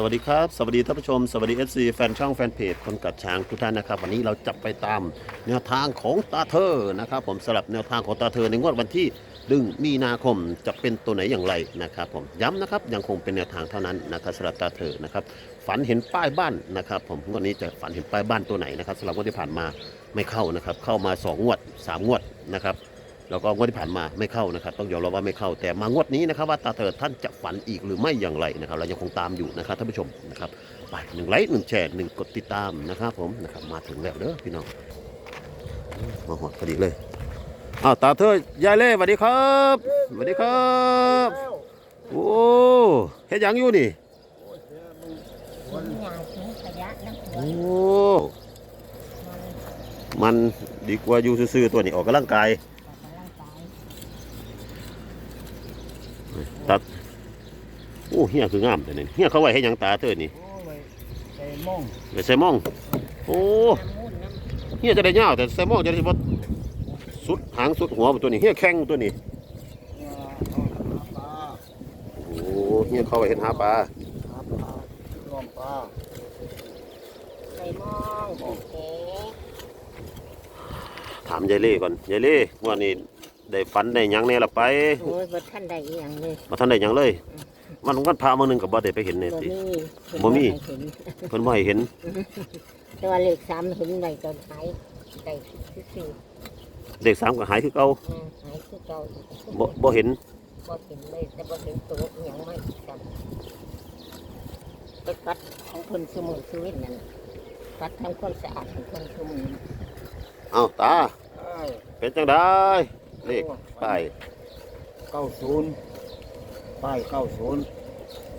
สวัสดีครับ สวัสดีท่านผู้ชม สวัสดี FC แฟนช่องแฟนเพจคนกัดช้างทุกท่านนะครับ วันนี้เราจะไปตามแนวทางของตาเธอนะครับ ผมสลับแนวทางของตาเธอในงวดวันที่ดึงมีนาคมจะเป็นตัวไหนอย่างไรนะครับ ผมย้ำนะครับยังคงเป็นแนวทางเท่านั้นนะครับสำหรับตาเธอนะครับฝันเห็นป้ายบ้านนะครับผมงวดนี้จะฝันเห็นป้ายบ้านตัวไหนนะครับสำหรับงวดที่ผ่านมาไม่เข้านะครับเข้ามาสองงวดสามงวดนะครับ แล้วก็งวดที่ผ่านมาไม่เข้านะครับ ต้องยอมรับว่าไม่เข้า แต่มางวดนี้นะครับว่าตาเถิดท่านจะฝันอีกหรือไม่อย่างไรนะครับเรายังคงตามอยู่นะครับท่านผู้ชมนะครับไปหนึ่งไลค์หนึ่งแชร์หนึ่งกดติดตามนะครับผมนะครับมาถึงแล้วเด้อพี่น้องมาหอดพอดีเลยอ้าวตาเถิดยายเล่สวัสดีครับสวัสดีครับโอ้เฮ็ดหยังอยู่นี่โอ้มันดีกว่าอยู่ซื่อๆตัวนี้ออกกำลังกาย ออกกำลังกาย ตัดโอ้เฮียคืองามแต่นี่เฮียเขาไว้ให้หยังตาเถิดนี่โอ้ยใส่ม่องไปใส่หมอง โอ้น้ำมูนน้ำเฮียจะได้ยาวแต่ใส่หมองจะได้บ่สุดหางสุดหัวตัวนี้เฮียแข้งตัวนี้เนี่ยเอาหาปลาโอ้เฮียเข้าไปเห็นหาปลาหาปลาล้อมปลาใส่หมองโอเคถามยายเล่ก่อนยายเล่ว่านี่ ได้ฝันได้หยังแน่ละไปโอ้ยบ่ท่านใดอีหยังเลยมาทันได้หยังเลยมันวันพระมื้อหนึงก็บ่ได้ไปเห็นนี่บ่ติ มีบ่มี เห็นเพิ่นบ่ให้เห็นแต่ว่าเลขสามเห็นใบตอนหายได้ซื่อเด็กสามก็หายคือเก่าๆอืมหายคือเก่าบ่บ่เห็นบ่เห็นเลยแต่บ่เห็นตัวอีหยังไม่จำไปกัดของเพิ่นสมุนสวิตนั่นกัดทำความสะอาดของเพิ่นสมุนเอ้าตา เอ้ยเป็นจังได๋ เลขป้ายเก้าศูนย์ป้ายเก้าศูนย์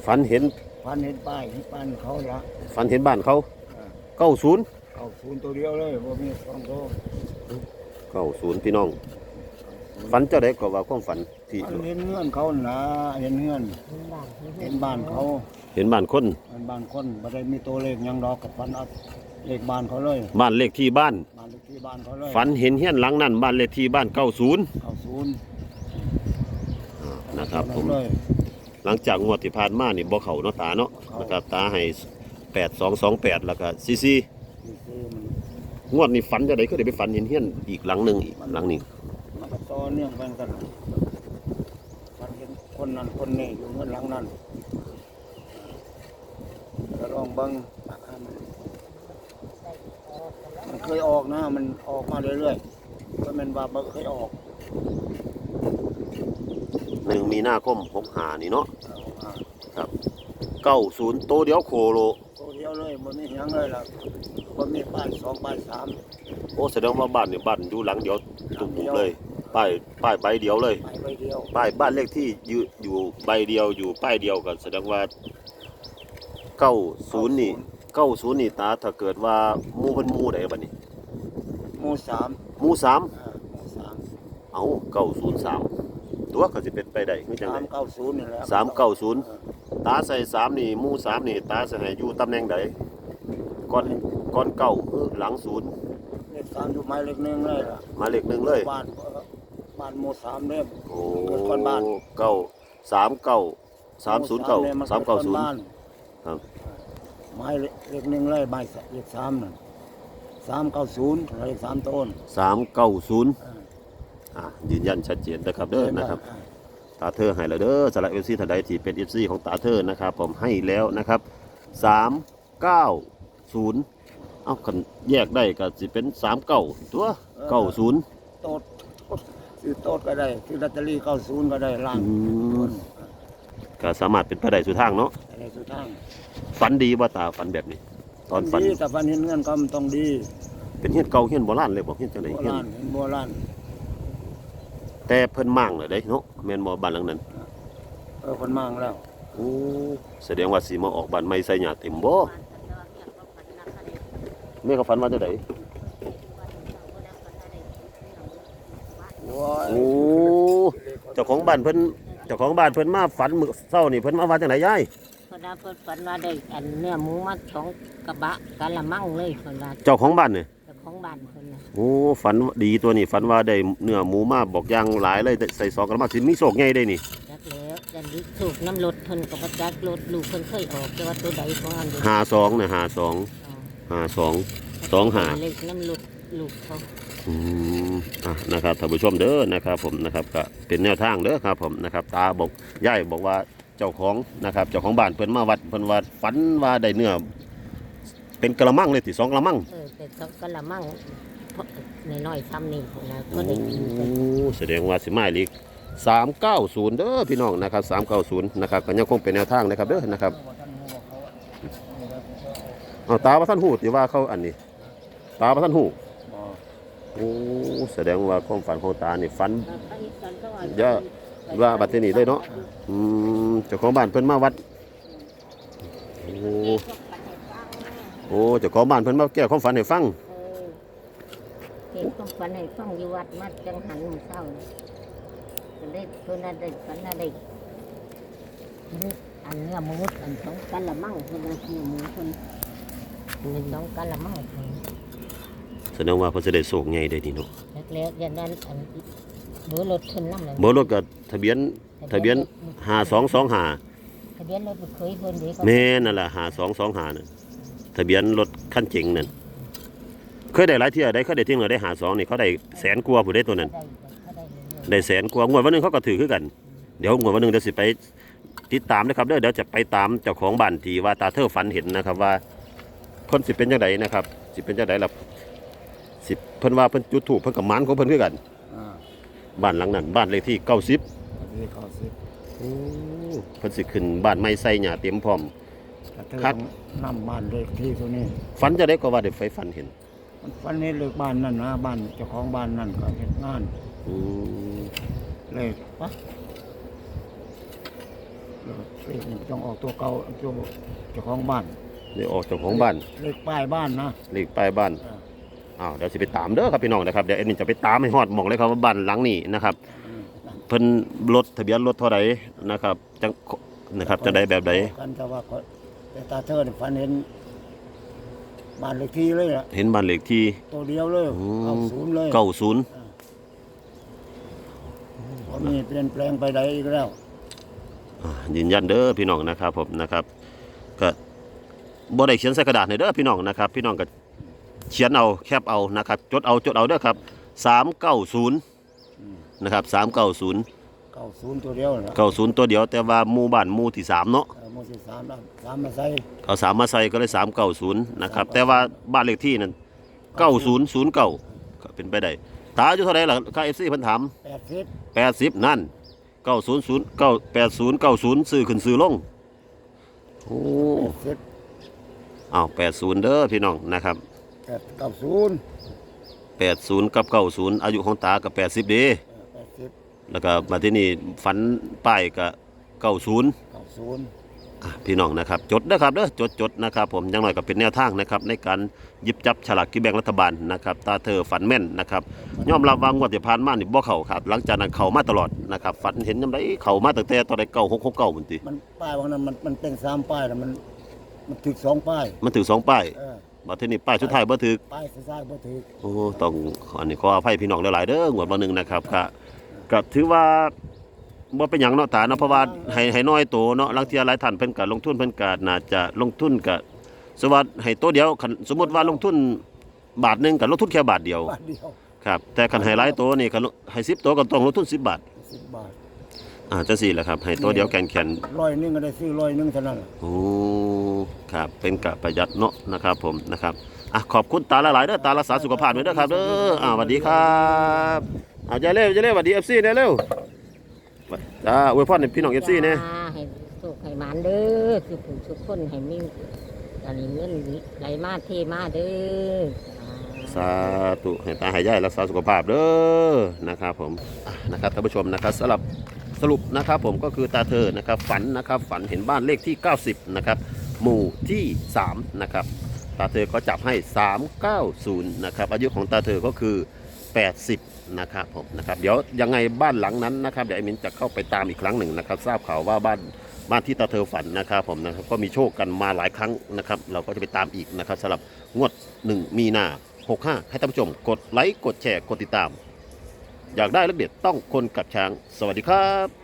ฝันเห็นพันเห็นป้ายที่ป้านเขาละฝันเห็นบ้านเขา90เก้าศูนย์ตัวเดียวเลยบ่มีสองตัว90พี่น้อง ฝันเจ้าใดก็ว่าความฝันที่พันเห็นเงื่อนเขาน่ะเห็นเงื่อนเห็นบ้านเห็นบ้านเขา เห็นบ้านคนเห็นบ้านคนบ่ได้มีตัวเลขหยังดอกกับพันเอา เลขบ้านเขาเลยบ้านเลขที่บ้านบ้านเลขที่บ้านเขาเลยฝันเห็นเฮียนหลังนั้นบ้านเลขที่บ้าน90เก้าศูนย์นะครับผมเลยหลังจากงวดที่ผ่านมานี่บ่เข้าเนาะตาเนาะเข้านนะครับตาให้8228แล้วก็ซีซีนี่คือมันงวดนี้ฝันจะได้ก็ได้ไปฝันเห็นเฮียนอีกหลังหนึงอีกหลังนี้มันก็ต่อเนื่องกันกันพันเห็นคนนั้นคนนี้อยู่เงื่อนหลังนั้นก็ลองเบิ่งมัน เคยออกนะ มันออกมาเรื่อยๆก็เป็นว่าบ่เคยออกหนึ่งมีนาคม65นี่เนาะเอามา90โตวเดียวโคโล ตัวเดียวเลยบ่มีหยังเลยล่ะบ่มีป้ายสองป้ายสามโอ้แสดงว่าบ้านนี่บ้านอยู่หลังเดียวตุ่มๆเลยป้ายป้ายใบเดียวเลย ไปใบเดียวป้ายบ้านเลขที่อยู่อยู่ใบเดียวอยู่ป้ายเดียวกันแสดงว่าเก้าศูนย์นี่เก้าศูนย์นี่ตาถ้าเกิดว่าหมู่เพิ่นหมู่ใดบัดนี้ห มู่สามหมู่สามอ่าหมู่สามเอาเก้าศูนย์สามตัวก็สิเป็นไปได้คือจังสาไดมเก้าศูนย์นี่แหละสามเก้าศูนย์ตาใส่สามนี่หมู่สามนี่ตาใส่ให้อยู่ตำแหน่งใดก่อนก่อนเก้าคือหลังศูนย์เลขสามอยู่หมายเลขหนึ่งเลยล่ะหมายเลขหนึ่งเลย บ้านบ้านหมู่สามเนี่ย โอ้เกิดก่อนบ้าน เก้าสามเก้าสามศูนย์เก้าสามเก้าศูนย์ ครับหมายเลขหนึ่งเลยใบายเลขสามนั่น สามเก้าศูนย์เลขสามต้นสามเก้าศูนย์อ่าอ่ายืนยันชัดเจนนะครับเด้อนะครับอ่าตาเธอให้แล้วเด้อสำหรับเอฟซีทันใดที่เป็นเอฟซีของตาเธอนะครับ ผมให้แล้วนะครับสามเก้าศูนย์เอากันแยกได้ก็สิเป็นสามเก้าตัวเก้าศูนย์โต๊ดซื้อโต๊ดก็ได้ซื้อลอตเตอรี่เก้าศูนย์ก็ได้ล่างอืมต้นก็สามารถเป็นไปได้สุดทางเนาะอะไรสุดทางฝันดีว่าตาฝันแบบนี้ ตอนฝัน ดีแต่ฟันเห็นเงินก็มันต้องดีเป็นเฮียนเก่าเฮียนโบราณเลยบอกเฮียนจังไดโบเฮียนราณเห็นโบราณแต่เพิ่นมั่งเลยเด้เนาะแม่นบ่บ้านหลังนั้น เออคนมั่งแล้วโอ้แสดงว่าสิมาออกบ้านใหม่ใส่หยาเต็มบ่แม่ก็ฝันว่าจังไดโอ้ยโอ้เจ้าของบ้านเพิ่นเจ้าของบ้านเพิ่นมาฝันมื้อเช้านี่เพิ่นมาว่าจังไดยายเพ นว่าเพิ่นฝันว่าได้อันเนื้อหมูมาสองกระบะกะละมังเลยเพิ่นว่าเจ้าของบ้านเนี่ยเจ้าของบ้านเพิ่นน่ะโอ้ฝันดีตัวนี้ฝันว่าได้เนื้อหมูมาบอกอย่างหลายเลยได้ใส่ซองกันมาสิมีโชคใหญ่ได้นี่จักแล้วยันสูบน้ำรถเพิ่นก็บ่จักรถลูกเพิ่นเคยออกแต่ว่าตัวใดของอันเดียวหาสองเนี่ยหาสองหาสอง สองห้าเลขน้ำรถลูกเขาอืมอะนะครับท่านผู้ชมเด้อนะครับผมนะครับก็เป็นแนวทางเด้อครับผมนะครับตาบอกย่ายบอกว่า เจ้าของนะครับเจ้าของบ้านเพิ่นมาวัดเพิ่นว่าฝันว่าได้เนื้อเป็นกระมังเลยติสองกระมังเออแต่เขาก็ละมั่งเพราะน้อยๆซ้ำนี่พุ่นนะโอ้ก็ได้กินกันแสดงว่าสิมาอีกสามเก้าศูนย์เด้อพี่น้องนะครับสามเก้าศูนย์นะครับก็ยังคงเป็นแนวทางนะครับเด้อนะครับเอาตาพระท่านหูที่ว่าเขาอันนี้ ตาพระท่านหูบ่โอ้แสดงว่าความฝันของตานี่ฝันไปกันก็อย่า ว่าบัดนี้เลยเนาะอืมเจ้าของบ้านเพิ่นมาวัดโอ้โอ้เจ้าของบ้านเพิ่นมาแก้ความฝันให้ฟังเออเห็นความฝันให้ฟังอยู่วัดมาจังหันมื้อเช้านี่ก็ได้เพิ่นน่ะได้ฝันน่ะได้เห็นอันเนื้อหมูอันสองกันละมั่งเพิ่นว่าเนื้อหมูเพิ่นหนึ่งสองกันละมั่งเพิ่นแสดงว่าเพิ่นสิได้โศกใหญ่ได้ดีเนาะแล้วๆอย่างนั้นอัน เบอร์รถเพิ่นนำเลยบ่รถก็ทะเบียนทะเบียน5225ทะเบียนรถบ่เคยเพิ่นเด้เขาแม่นั่นล่ะ5225นั่นทะเบียนรถคันเจ๋งนั่นเคยได้หลายเที่ยได้เคยได้เที่ยงได้52นี่เขาได้แสนกว่าผู้ได้ตัวนั้นได้เขาได้เรื่อยได้แสนกว่างวดวันหนึงเขาก็ถือคือกัน เดี๋ยวงวดวันหนึงเดี๋ยวสิไปติดตามนะครับเด้อเดี๋ยวจะไปตามเจ้าของบ้านที่ว่าตาเธอฝันเห็นนะครับว่าเพิ่นสิเป็นจังไดนะครับ สิเป็นจังไดล่ะสิเพิ่นว่าเพิ่นจุดถูกเพิ่นกับหมานของเพิ่นคือกันอ่า บ้านหลังนั้น บ้านเลขที่90อันนี้เขาสิโอ้เพิ่นสิขึ้นบ้านไม้ใส่หญ้าเต็มพร้อมกระเทิครับงน้ำบ้านเลขที่ตัวนี้ ฝันจะได้ก็ว่าได้ไฟฝันเห็นมันฟันนี้เลขบ้านนั่นนะบ้านเจ้าของบ้านนั่นก็เฮ็ดงานอืมเลขปะเลขนี่ต้องออกตัวเก่าตัวเจ้าของบ้าน ได้ออกเจ้าของบ้านเลขป้ายบ้านนะเลขป้ายบ้าน เออ อ้าวเดี๋ยวสิไปตามเด้อครับพี่น้องนะครับเดี๋ยวแอดมินจะไปตามให้ฮอดหมองเลยครับว่าบ้านหลังนี้นะครับอืมเพิ่นรถทะเบียนรถเท่าไหร่นะครับจังนะครับจะได้แบบใดกันแต่ว่าก็แต่ตาเธอนี่ฟันเห็นบ้านเลขที่เลยล่ะเห็นบ้านเลขที่ตัวเดียวเลยอืมเอาศูนย์เลยเก้าศูนย์พอมีเปลี่ยนแปลงไปใดอีกแล้วยืนยันเด้อพี่น้องนะครับผมนะครับก็บ่ได้เขียนใส่กระดาษให้เด้อพี่น้องนะครับ พี่น้องก็ เขียนเอาแคปเอานะครับจดเอาจดเอาเด้อครับ390นะครับ390เก้าศูนย์ตัวเดียวนะ90ตัวเดียวแต่ว่าหมู่บ้านหมู่ที่สามเนาะเออหมูสิสามแล้วสามมาใส่เอาสามมาใส่ก็เลย390นะครับแต่ว่าบ้านเลขที่นั้น9009ก็เป็นไปได้ตาอายุเท่าไหร่ล่ะค่า FC เพิ่นถามแปดสิบแปดสิบนั่นเก้าศูนย์ศูนย์เก้าแปดศูนย์เก้าศูนย์ซื้อขึ้นซื้อลงโอ้ แปดสิบ อ้าวแปดศูนย์เด้อพี่น้องนะครับ แปดเก้าศูนย์แปดศูนย์กับเก้าศูนย์อายุของตากับแปดสิบเด้เออแปดสิบแล้วก็มาที่นี่ฝันป้ายกับเก้าศูนย์เก้าศูนย์พี่น้องนะครับจดนะครับเด้อจดจดนะครับผมอยังหน่อยก็เป็นแนวทางนะครับในการหยิบจับฉลากกินแบ่งรัฐบาลนะครับตาเธอฝันแม่นนะครับยอมรับว่างวดที่ผ่านมานี่บ่เข้าครับหลังจากนั้นเข้ามาตลอดนะครับฝันเห็นยามใดเข้ามาตั้งแต่ตอนใดเก้าหกหกเก้าพุ่นติมันป้ายวันนั้นมันมันเป็นสามป้ายแล้วมัน มันถึกสองป้ายมันถึงสองป้าย เออ บัดทีนี้ป้ายสุดท้ายบ่ถึกป้ายซ้ายๆบ่ถึกโอ้ต้องอันนี้ขออภัยพี่น้องหลายๆเด้องวดวันหนึ่งนะครับก็ก็ถือว่าบ่เป็นหยังเนาะตาเนาะเพราะว่าให้ให้น้อยโตเนาะลางเที่ยหลายท่านเพิ่นก็ลงทุนเพิ่นก็น่าจะลงทุนก็สมมุติให้ตัวเดียวคันสมมุติว่าลงทุนบาทหนึงก็ลงทุนแค่บาทเดียวบาทเดียวครับแต่คันให้หลายตัวนี่คันให้10ตัวก็ต้องลงทุน10บาทสิบบาทอ่าจังซี่แหละครับให้ตัวเดียวแข็งร้อยหนึงก็ได้ซื้อร้อยหนึงเท่านั้นล่ะๆโอ้ ครับเป็นกะประหยัดเนาะนะครับผมนะครับอะขอบคุณตาหลายๆเด้อตารักษาสุขภาพด้วยเด้อครับเด้ออ่าสวัสดีครับอ่าใจเร็วใจเร็วสวัสดี FC เด้อเร็วจ้าอวยพรให้พี่น้องเอฟซีเนี่ยจ้าให้สุขให้หมานเด้อคือผู้ทุกคนให้มีอันนี้เงินไหลมาเทมาเด้อสาธุให้ตาให้ยายรักษาสุขภาพเด้อนะครับผมอะนะครับท่านผู้ชมนะครับสำหรับสรุปนะครับผมก็คือตาเธอนะครับฝันนะครับฝันเห็นบ้านเลขที่ 90 นะครับ หมู่ที่ 3 นะครับ ตาเธอก็จับให้ 390 นะครับ อายุของตาเธอก็คือ 80 นะครับผมนะครับ เดี๋ยวยังไงบ้านหลังนั้นนะครับ เดี๋ยวไอ้มินจะเข้าไปตามอีกครั้งหนึ่งนะครับ ทราบข่าวว่าบ้านบ้านที่ตาเธอฝันนะครับผมนะครับก็มีโชคกันมาหลายครั้งนะครับ เราก็จะไปตามอีกนะครับสำหรับงวด 1 มีนา65 ให้ท่านผู้ชม กดไลค์ กดแชร์ กดติดตาม อยากได้เลขเด็ดต้องคนกับช้าง สวัสดีครับ